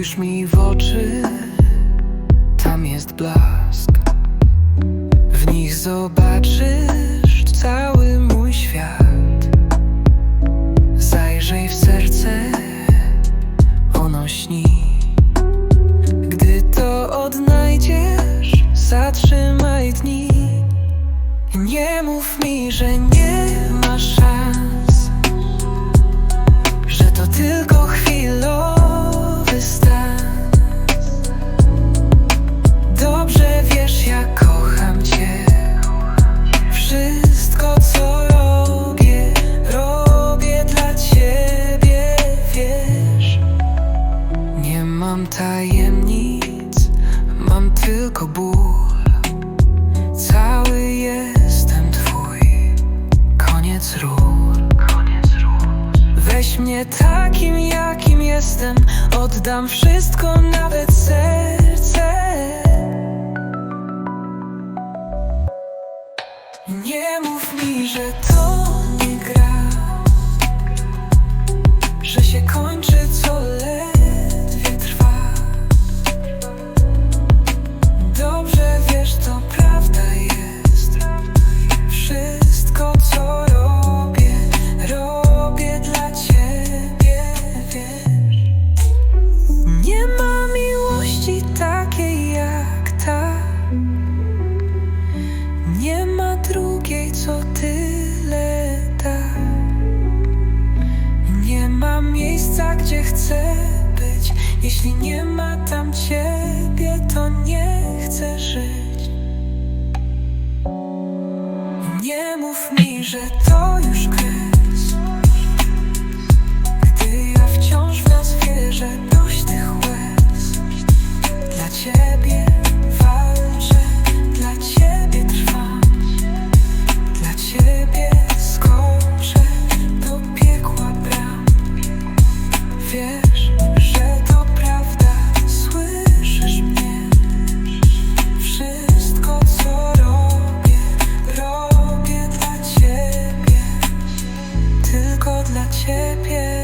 Spójrz mi w oczy, tam jest blask. W nich zobaczysz cały mój świat. Zajrzyj w serce, ono śni. Gdy to odnajdziesz, zatrzymaj dni. Nie mów mi, że nie ma szans. Mam tajemnic, mam tylko ból. Cały jestem twój, koniec ról. Weź mnie takim, jakim jestem. Oddam wszystko, nawet serce. Nie mów mi, że to nie gra Że się kończy, co chcę być. Jeśli nie ma tam ciebie, to nie chcę żyć. Nie mów mi, że to już kryć. Gdy ja wciąż w nas wierzę dość tych łez. Dla ciebie 那切片。